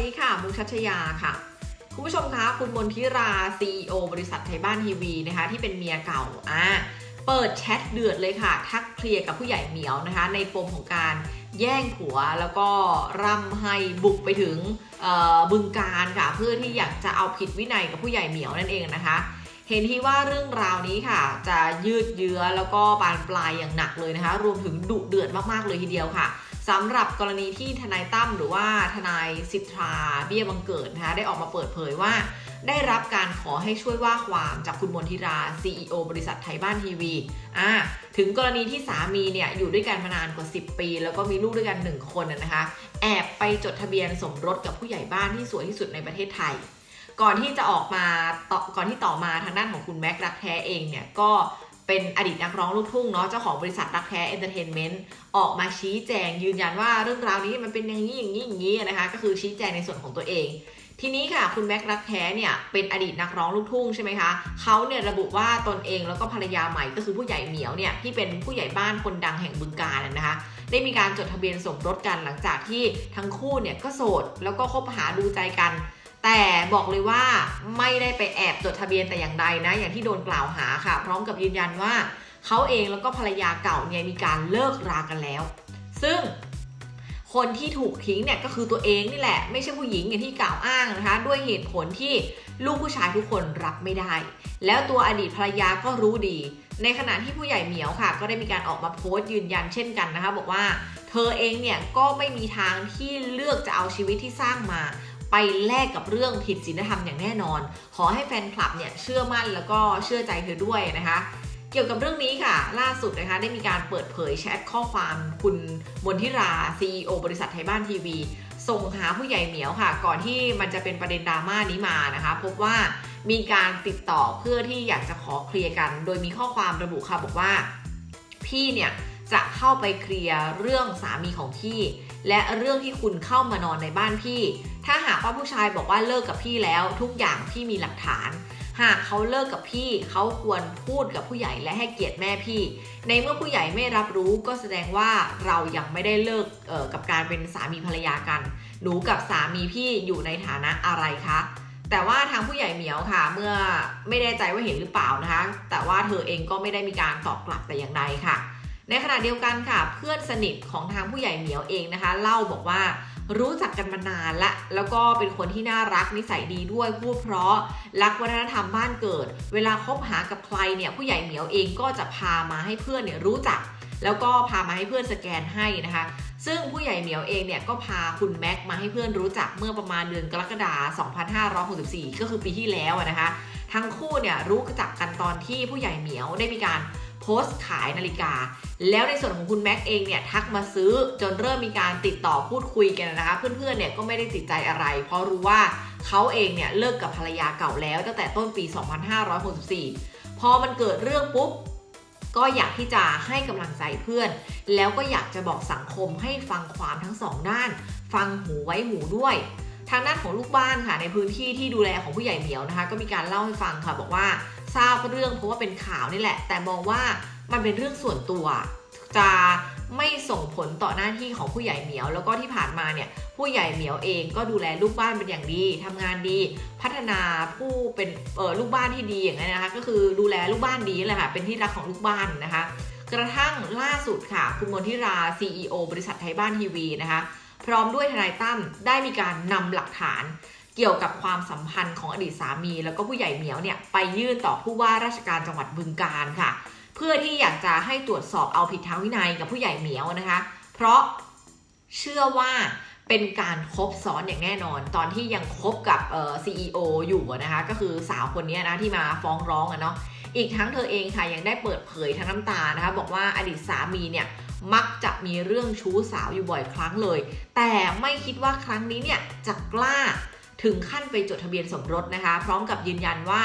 ดีค่ะ มุกชัชยาค่ะ คุณผู้ชมคะ คุณมนทิรา CEO บริษัทไทยบ้านทีวีนะคะ ที่เป็นเมียเก่า อ่า เปิดแชทเดือดเลยค่ะ ทักเคลียร์กับผู้ใหญ่เหมียวนะคะ ในปมของการแย่งผัวแล้วก็ร่ำให้บุกไปถึงบึงการค่ะ เพื่อที่อยากจะเอาผิดวินัยกับผู้ใหญ่เหมียวนั่นเองนะคะ เห็นที่ว่าเรื่องราวนี้ค่ะ จะยืดเยื้อแล้วก็บานปลายอย่างหนักเลยนะคะ รวมถึงดุเดือดมากๆเลยทีเดียวค่ะ สำหรับกรณีที่ทนายตั้มหรือว่าทนายสิทธาเบี้ยบังเกิดนะคะได้ออกมาเปิดเผยว่า ได้รับการขอให้ช่วยว่าความจากคุณมนทิรา CEO บริษัทไทยบ้านทีวีอ่าถึงกรณีที่สามีเนี่ยอยู่ด้วยกันมานานกว่า 10 ปี แล้วก็มีลูกด้วยกัน 1 คนนะคะ แอบไปจดทะเบียนสมรสกับผู้ใหญ่บ้านที่สวยที่สุดในประเทศไทย ก่อนที่จะออกมาต่อก่อนที่ต่อมาทางด้านของคุณแม็กรักแท้เองเนี่ยก็ เป็นอดีตนักร้องลูกทุ่งเนาะเจ้าของบริษัทรักแท้เอนเตอร์เทนเมนต์ออกมาชี้แจงยืนยันว่าเรื่องราวนี้มันเป็นอย่างนี้อย่างนี้อย่างนี้นะคะ ก็คือชี้แจงในส่วนของตัวเอง ทีนี้ค่ะคุณแม็กรักแท้เนี่ยเป็นอดีตนักร้องลูกทุ่งใช่ไหมคะเขาเนี่ยระบุว่าตนเองแล้วก็ภรรยาใหม่ก็คือผู้ใหญ่เหมียวเนี่ยที่เป็นผู้ใหญ่บ้านคนดังแห่งบึงกาฬนะคะ ได้มีการจดทะเบียนสมรสกันหลังจากที่ทั้งคู่เนี่ยก็โสดแล้วก็คบหาดูใจกัน แต่บอกเลยว่าไม่ได้ไปแอบจดทะเบียนแต่อย่างใดนะ อย่างที่โดนกล่าวหาค่ะ พร้อมกับยืนยันว่าเขาเองแล้วก็ภรรยาเก่าเนี่ยมีการเลิกรากันแล้ว ซึ่งคนที่ถูกทิ้งเนี่ยก็คือตัวเองนี่แหละ ไม่ใช่ผู้หญิงอย่างที่กล่าวอ้างนะคะ ด้วยเหตุผลที่ลูกผู้ชายทุกคนรับไม่ได้ แล้วตัวอดีตภรรยาก็รู้ดี ในขณะที่ผู้ใหญ่เหมียวค่ะ ก็ได้มีการออกมาโพสต์ยืนยันเช่นกันนะคะ บอกว่า เธอเองเนี่ยก็ไม่มีทางที่เลือกจะเอาชีวิตที่สร้างมา ไปแลกกับเรื่องผิดศีลธรรมอย่างแน่นอน ขอให้แฟนคลับเนี่ยเชื่อมั่นแล้วก็เชื่อใจเธอด้วยนะคะ เกี่ยวกับเรื่องนี้ค่ะ ล่าสุดนะคะได้มีการเปิดเผยแชทข้อความคุณมนทิรา CEO บริษัทไทยบ้านทีวีส่งหาผู้ใหญ่เหมียวค่ะ ก่อนที่มันจะเป็นประเด็นดราม่านี้มานะคะ พบว่ามีการติดต่อเพื่อที่อยากจะขอเคลียร์กัน โดยมีข้อความระบุค่ะบอกว่า พี่เนี่ย จะเข้าไปเคลียร์เรื่องสามีของพี่ และเรื่องที่คุณเข้ามานอนในบ้านพี่ ถ้าหากว่าผู้ชายบอกว่าเลิกกับพี่แล้วทุกอย่างพี่มีหลักฐาน หากเขาเลิกกับพี่เขาควรพูดกับผู้ใหญ่และให้เกียรติแม่พี่ ในเมื่อผู้ใหญ่ไม่รับรู้ก็แสดงว่าเรายังไม่ได้เลิกกับการเป็นสามีภรรยากัน หนูกับสามีพี่อยู่ในฐานะอะไรคะแต่ว่าทางผู้ใหญ่เหมียวค่ะ เมื่อไม่แน่ใจว่าเห็นหรือเปล่านะคะ แต่ว่าเธอเองก็ไม่ได้มีการตอบกลับแต่อย่างใดค่ะ ในขณะเดียวกันค่ะเพื่อนสนิทของทางผู้ใหญ่เหมียวเองนะคะ เล่าบอกว่ารู้จักกันมานานละ แล้วก็เป็นคนที่น่ารักนิสัยดีด้วยพูดเพราะรักวัฒนธรรมบ้านเกิด เวลาคบหากับใครเนี่ยผู้ใหญ่เหมียวเองก็จะพามาให้เพื่อนเนี่ยรู้จัก แล้วก็พามาให้เพื่อนสแกนให้นะคะ ซึ่งผู้ใหญ่เหมียวเองเนี่ยก็พาคุณแม็กมาให้เพื่อนรู้จักเมื่อประมาณเดือนกรกฎาคม2564 ก็คือปีที่แล้วนะคะ ทั้งคู่เนี่ยรู้จักกันตอนที่ผู้ใหญ่เหมียวได้มีการ สต์ขายนาฬิกา แล้วในส่วนของคุณแม็กเองเนี่ยทักมาซื้อจนเริ่มมีการติดต่อพูดคุยกันนะคะ เพื่อนๆเนี่ยก็ไม่ได้ติดใจอะไร เพราะรู้ว่าเขาเองเนี่ยเลิกกับภรรยาเก่าแล้วตั้งแต่ต้นปี 2564 พอมันเกิดเรื่องปุ๊บก็อยากที่จะให้กำลังใจเพื่อน แล้วก็อยากจะบอกสังคมให้ฟังความทั้งสองด้าน ฟังหูไว้หูด้วย ทางด้านของลูกบ้านค่ะในพื้นที่ที่ดูแลของผู้ใหญ่เหมียวนะคะ ก็มีการเล่าให้ฟังค่ะบอกว่า ทราบเรื่องเพราะว่าเป็นข่าวนี่แหละ แต่มองว่ามันเป็นเรื่องส่วนตัว จะไม่ส่งผลต่อหน้าที่ของผู้ใหญ่เหมียว แล้วก็ที่ผ่านมาเนี่ยผู้ใหญ่เหมียวเองก็ดูแลลูกบ้านเป็นอย่างดีทำงานดี พัฒนาผู้เป็นเออลูกบ้านที่ดีอย่างนั้นนะคะ ก็คือดูแลลูกบ้านดีแหละค่ะเป็นที่รักของลูกบ้านนะคะ กระทั่งล่าสุดค่ะ คุณมนทิรา CEO บริษัทไทยบ้านทีวีนะคะ พร้อมด้วยทนายตั้มได้มีการนำหลักฐาน เกี่ยวกับความสัมพันธ์ของอดีตสามี แล้วก็ผู้ใหญ่เหมียวเนี่ยไปยื่นต่อผู้ว่าราชการจังหวัดบึงกาฬค่ะ เพื่อที่อยากจะให้ตรวจสอบเอาผิดทางวินัยกับผู้ใหญ่เหมียวนะคะ เพราะเชื่อว่าเป็นการคบซ้อนอย่างแน่นอน ตอนที่ยังคบกับเอ่อ CEO อยู่นะคะก็คือสาวคนนี้นะที่มาฟ้องร้องอะเนาะอีกทั้งเธอเองค่ะยังได้เปิดเผยทั้งน้ำตานะคะบอกว่าอดีตสามีเนี่ยมักจะมีเรื่องชู้สาวอยู่บ่อยครั้งเลย แต่ไม่คิดว่าครั้งนี้เนี่ยจะกล้า ถึงขั้นไปจดทะเบียนสมรสนะคะ พร้อมกับยืนยันว่า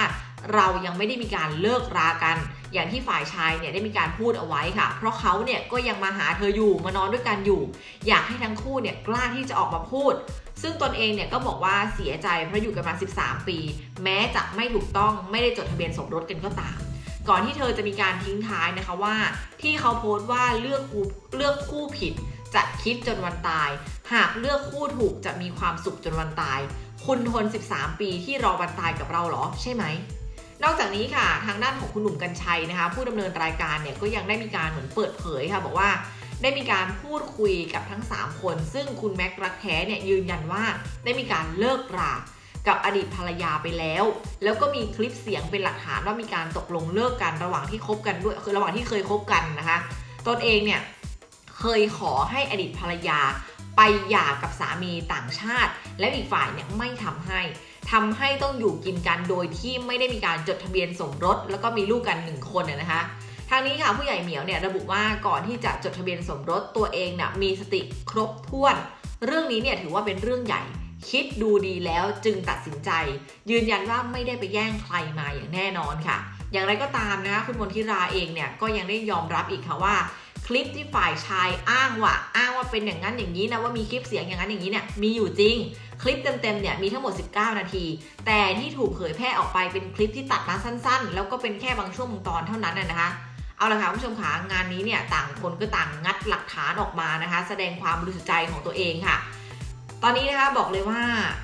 เรายังไม่ได้มีการเลิกรากัน อย่างที่ฝ่ายชายเนี่ยได้มีการพูดเอาไว้ค่ะ เพราะเขาเนี่ยก็ยังมาหาเธออยู่มานอนด้วยกันอยู่ อยากให้ทั้งคู่เนี่ยกล้าที่จะออกมาพูด ซึ่งตนเองเนี่ยก็บอกว่าเสียใจเพราะอยู่กันมา 13 ปี แม้จะไม่ถูกต้องไม่ได้จดทะเบียนสมรสกันก็ตาม ก่อนที่เธอจะมีการทิ้งท้ายนะคะว่า ที่เขาโพสต์ว่าเลือกคู่เลือกคู่ผิด จะคิดจนวันตาย หากเลือกคู่ถูกจะมีความสุขจนวันตาย คุณทน 13 ปีที่รอวันตายกับเราเหรอ ใช่ไหม นอกจากนี้ค่ะ ทางด้านของคุณหนุ่มกัญชัยนะคะ ผู้ดำเนินรายการเนี่ยก็ยังได้มีการเหมือนเปิดเผยค่ะ บอกว่าได้มีการพูดคุยกับทั้ง 3 คน ซึ่งคุณแม็กรักแท้เนี่ยยืนยันว่าได้มีการเลิกรากับอดีตภรรยาไปแล้ว แล้วก็มีคลิปเสียงเป็นหลักฐานว่ามีการตกลงเลิกกันระหว่างที่คบกันด้วย คือระหว่างที่เคยคบกันนะคะ ตนเองเนี่ย เคยขอให้อดีตภรรยาไปหย่ากับสามีต่างชาติ แล้วอีกฝ่ายเนี่ยไม่ทำให้ทำให้ต้องอยู่กินกันโดยที่ไม่ได้มีการจดทะเบียนสมรส แล้วก็มีลูกกันหนึ่งคนน่ยนะคะทางนี้ค่ะผู้ใหญ่เหมียวเนี่ยระบุว่าก่อนที่จะจดทะเบียนสมรสตัวเองเนี่ยมีสติครบถ้วน เรื่องนี้เนี่ยถือว่าเป็นเรื่องใหญ่คิดดูดีแล้วจึงตัดสินใจ ยืนยันว่าไม่ได้ไปแย่งใครมาอย่างแน่นอนค่ะ อย่างไรก็ตามนะคะคุณมนทิราเองเนี่ยก็ยังได้ยอมรับอีกค่ะว่า คลิปที่ฝ่ายชายอ้างว่าอ้างว่าเป็นอย่างนั้นอย่างนี้นะว่ามีคลิปเสียงอย่างนั้นอย่างนี้เนี่ยมีอยู่จริง คลิปเต็มๆเนี่ยมีทั้งหมด 19 นาที แต่ที่ถูกเผยแพร่ออกไปเป็นคลิปที่ตัดมาสั้นๆ แล้วก็เป็นแค่บางช่วงบางตอนเท่านั้นนะนะคะเอาละค่ะคุณผู้ชมคะงานนี้เนี่ยต่างคนก็ต่างงัดหลักฐานออกมานะคะ แสดงความบริสุทธิ์ใจของตัวเองค่ะ ตอนนี้นะคะบอกเลยว่า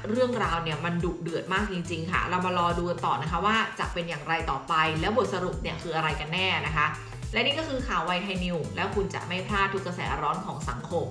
เรื่องราวเนี่ยมันดุเดือดมากจริง ๆ ค่ะ เรามารอดูกันต่อนะคะว่าจะเป็นอย่างไรต่อไป แล้วบทสรุปเนี่ยคืออะไรกันแน่นะคะ และนี่ก็คือข่าวไวไทยนิว แล้วคุณจะไม่พลาดทุกกระแสร้อนของสังคม